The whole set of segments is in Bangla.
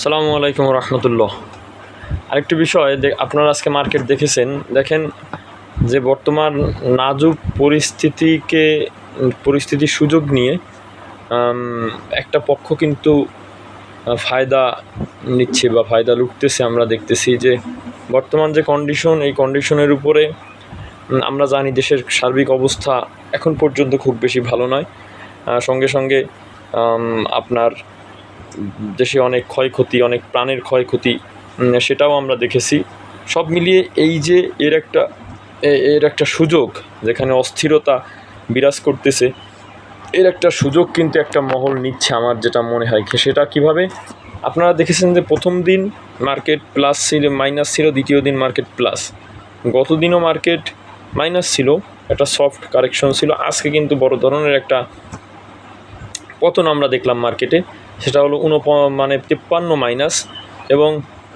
সালামু আলাইকুম রহমতুল্লাহ। আরেকটি বিষয় আপনারা আজকে মার্কেট দেখেছেন। দেখেন যে বর্তমান নাজুক পরিস্থিতিকে পরিস্থিতির সুযোগ নিয়ে একটা পক্ষ কিন্তু ফায়দা নিচ্ছে বা ফায়দা লুটতেছে। আমরা দেখতেছি যে বর্তমান যে কন্ডিশন এই কন্ডিশনের উপরে আমরা জানি দেশের সার্বিক অবস্থা এখন পর্যন্ত খুব বেশি ভালো নয়। সঙ্গে সঙ্গে আপনার দেশে অনেক ক্ষয়ক্ষতি, অনেক প্রাণের ক্ষয়ক্ষতি সেটাও আমরা দেখেছি। সব মিলিয়ে এই যে এর একটা এর একটা সুযোগ, যেখানে অস্থিরতা বিরাজ করতেছে, এর একটা সুযোগ কিন্তু একটা মহল নিচ্ছে আমার যেটা মনে হয় সেটা কীভাবে? আপনারা দেখেছেন যে প্রথম দিন মার্কেট প্লাস ছিল মাইনাস ছিল, দ্বিতীয় দিন মার্কেট প্লাস গত দিনও মার্কেট মাইনাস ছিল, একটা সফট কারেকশন ছিল, আজকে কিন্তু বড় ধরনের একটা পতন আমরা দেখলাম মার্কেটে সেটা হলো উনপ মানে তিপ্পান্ন মাইনাস এবং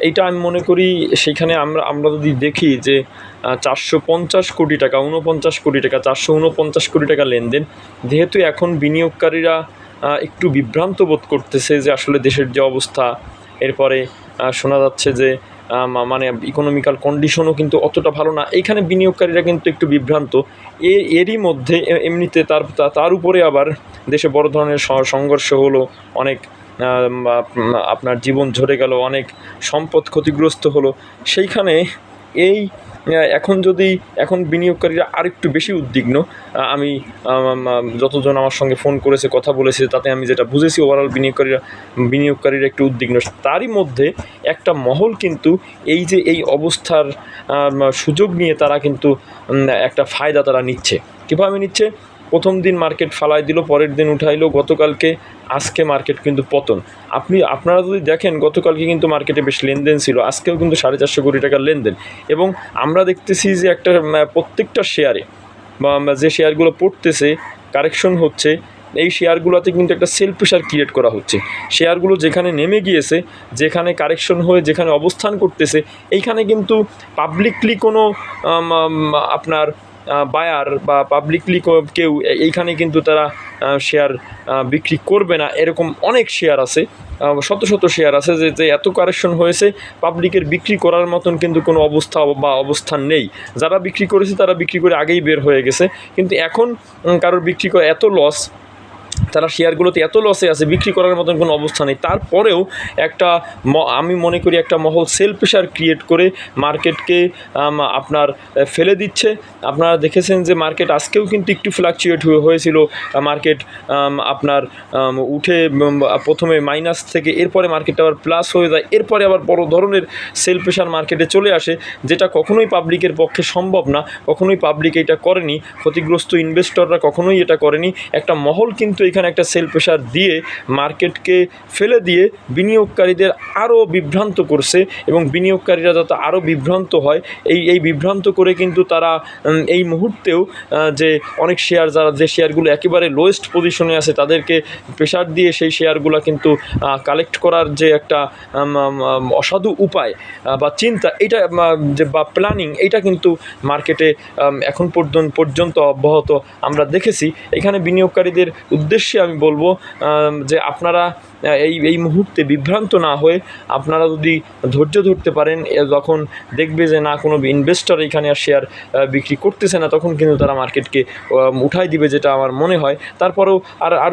এইটা আমি মনে করি সেইখানে আমরা আমরা যদি দেখি যে চারশো পঞ্চাশ কোটি টাকা, উনপঞ্চাশ কোটি টাকা, চারশো উনপঞ্চাশ কোটি টাকা লেনদেন, যেহেতু এখন বিনিয়োগকারীরা একটু বিভ্রান্ত বোধ করতেছে যে আসলে দেশের যে অবস্থা, এরপরে শোনা যাচ্ছে যে মানে ইকোনমিক্যাল কন্ডিশনও কিন্তু অতটা ভালো না। এইখানে বিনিয়োগকারীরা কিন্তু একটু বিভ্রান্ত। এর এরই মধ্যে এমনিতে তার তার উপরে আবার দেশে বড় ধরনের সংঘর্ষ হলো, অনেক আপনার জীবন ঝরে গেল, অনেক সম্পদ ক্ষতিগ্রস্ত হলো। সেইখানে এই এখন যদি, এখন বিনিয়োগকারীরা আরেকটু বেশি উদ্বিগ্ন আমি যতজন আমার সঙ্গে ফোন করেছে, কথা বলেছে, তাতে আমি যেটা বুঝেছি ওভারঅল বিনিয়োগকারীরা বিনিয়োগকারীরা একটু উদ্বিগ্ন। তারই মধ্যে একটা মহল কিন্তু এই যে এই অবস্থার সুযোগ নিয়ে তারা কিন্তু একটা ফায়দা তারা নিচ্ছে। কীভাবে নিচ্ছে? প্রথম দিন মার্কেট ফালাই দিল, পরের দিন উঠাইলো, গতকালকে, আজকে মার্কেট কিন্তু পতন। আপনি, আপনারা যদি দেখেন, গতকালকে কিন্তু মার্কেটে বেশ লেনদেন ছিল, আজকেও কিন্তু সাড়ে চারশো কোটি টাকার লেনদেন। এবং আমরা দেখতেছি যে একটা প্রত্যেকটা শেয়ারে বা যে শেয়ারগুলো পড়তেছে কারেকশন হচ্ছে, এই শেয়ারগুলোতে কিন্তু একটা সেল প্রেশার ক্রিয়েট করা হচ্ছে। শেয়ারগুলো যেখানে নেমে গিয়েছে, যেখানে কারেকশন হয়ে, যেখানে অবস্থান করতেছে, এইখানে কিন্তু পাবলিকলি কোনো আপনার বায়ার বা পাবলিকলি কেউ এইখানে কিন্তু তারা শেয়ার বিক্রি করবে না। এরকম অনেক শেয়ার আছে শত শত শেয়ার আছে যে যে এত কারেকশন হয়েছে পাবলিকের বিক্রি করার মতন কিন্তু কোনো অবস্থা বা অবস্থান নেই। যারা বিক্রি করেছে তারা বিক্রি করে আগেই বের হয়ে গেছে। কিন্তু এখন কারোর বিক্রি করে এত লস তারা শেয়ারগুলোতে এত লসে আছে, বিক্রি করার মতন কোনো অবস্থা নেই। তারপরেও একটা আমি মনে করি একটা মহল সেল প্রেশার ক্রিয়েট করে মার্কেটকে আপনার ফেলে দিচ্ছে। আপনারা দেখেছেন যে মার্কেট আজকেও কিন্তু একটু ফ্লাকচুয়েট হয়েছিল। মার্কেট আপনার উঠে প্রথমে মাইনাস থেকে এরপরে মার্কেটটা আবার প্লাস হয়ে যায়। এরপরে আবার বড় ধরনের সেল প্রেশার মার্কেটে চলে আসে, যেটা কখনোই পাবলিকের পক্ষে সম্ভব না। কখনোই পাবলিক এটা করেনি। ক্ষতিগ্রস্ত ইনভেস্টররা কখনোই এটা করেনি। একটা মহল কিন্তু এখানে একটা সেল প্রেশার দিয়ে মার্কেটকে ফেলে দিয়ে বিনিয়োগকারীদের আরও বিভ্রান্ত করছে এবং বিনিয়োগকারীরা যাতে আরও বিভ্রান্ত হয়, এই এই বিভ্রান্ত করে কিন্তু তারা এই মুহূর্তেও যে অনেক শেয়ার যারা, যে শেয়ারগুলো একেবারে লোয়েস্ট পজিশনে আছে, তাদেরকে প্রেশার দিয়ে সেই শেয়ারগুলো কিন্তু কালেক্ট করার যে একটা অসাধু উপায় বা চিন্তা, এটা যে, বা প্ল্যানিং এটা কিন্তু মার্কেটে এখন পর্যন্ত অব্যাহত আমরা দেখেছি। এখানে বিনিয়োগকারীদের উদ্দেশ্যে আমি বলব যে আপনারা এই এই মুহূর্তে বিভ্রান্ত না হয়ে আপনারা যদি ধৈর্য ধরতে পারেন যখন দেখবে যে না, কোনো ইনভেস্টর এখানে আর শেয়ার বিক্রি করতেছে না, তখন কিন্তু তারা মার্কেটকে উঠাই দিবে যেটা আমার মনে হয়। তারপরেও আর আর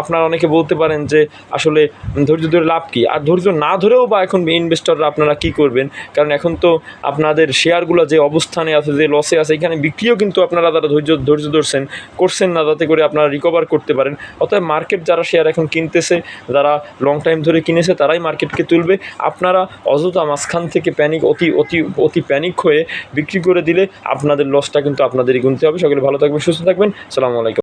আপনারা অনেকে বলতে পারেন যে আসলে ধৈর্য ধরে লাভ কী? আর ধৈর্য না ধরেও বা এখন ইনভেস্টররা আপনারা কী করবেন? কারণ এখন তো আপনাদের শেয়ারগুলো যে অবস্থানে আছে, যে লসে আছে, এখানে বিক্রিও কিন্তু আপনারা তারা ধৈর্য ধৈর্য ধরছেন, করছেন না, যাতে করে আপনারা রিকভার করতে পারেন। অতএব মার্কেট যারা শেয়ার এখন কিনতেছে যারা লং টাইম ধরে কিনেছে, তারাই মার্কেটকে তুলবে। আপনারা অযথা মাঝখান থেকে প্যানিক অতি অতি অতি প্যানিক হয়ে বিক্রি করে দিলে আপনাদের লসটা কিন্তু আপনাদেরই গুনতে হবে। সকলে ভালো থাকবেন, সুস্থ থাকবেন। সালামু আলাইকুম।